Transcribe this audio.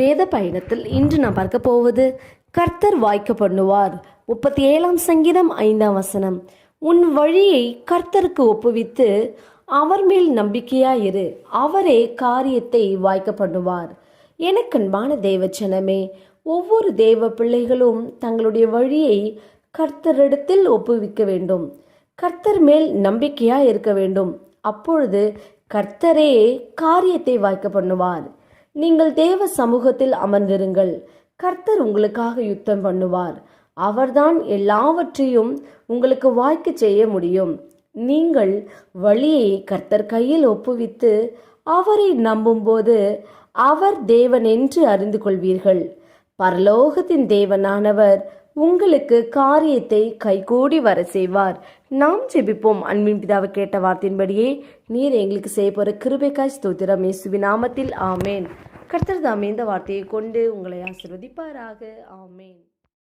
வேத பயணத்தில் இன்று நாம் பார்க்க போவது கர்த்தர் வாய்க்க பண்ணுவார். முப்பத்தி ஏழாம் சங்கீதம் ஐந்தாம் வசனம். உன் வழியை கர்த்தருக்கு ஒப்புவித்து அவர் மேல் நம்பிக்கையாயிரு. அவரே காரியத்தை வாய்க்க பண்ணுவார். எனக்கன்பான தேவச்சனமே ஒவ்வொரு தேவ பிள்ளைகளும் தங்களுடைய வழியை கர்த்தரிடத்தில் ஒப்புவிக்க வேண்டும். கர்த்தர் மேல் நம்பிக்கையாக இருக்க வேண்டும். அப்பொழுது கர்த்தரே காரியத்தை வாய்க்க பண்ணுவார். நீங்கள் தேவ சமூகத்தில் அமர்ந்திருங்கள். கர்த்தர் உங்களுக்காக யுத்தம் பண்ணுவார். அவர்தான் எல்லாவற்றையும் உங்களுக்கு வாய்க்க செய்ய முடியும். நீங்கள் வழியை கர்த்தர் கையில் ஒப்புவித்து அவரை நம்பும்போது அவர் தேவன் என்று அறிந்து கொள்வீர்கள். பரலோகத்தின் தேவனானவர் உங்களுக்கு காரியத்தை கைகூடி வர செய்வார். நாம் ஜெபிப்போம். அன்பின் பிதாவை கேட்ட வார்த்தையின்படியே நீர் எங்களுக்கு செய்ய போற கிருபைக்காய் ஸ்தோத்திரம். இயேசுவின் நாமத்தில். ஆமேன். கர்த்தர் தாமே இந்த வார்த்தையை கொண்டு உங்களை ஆசிர்வதிப்பாராக. ஆமேன்.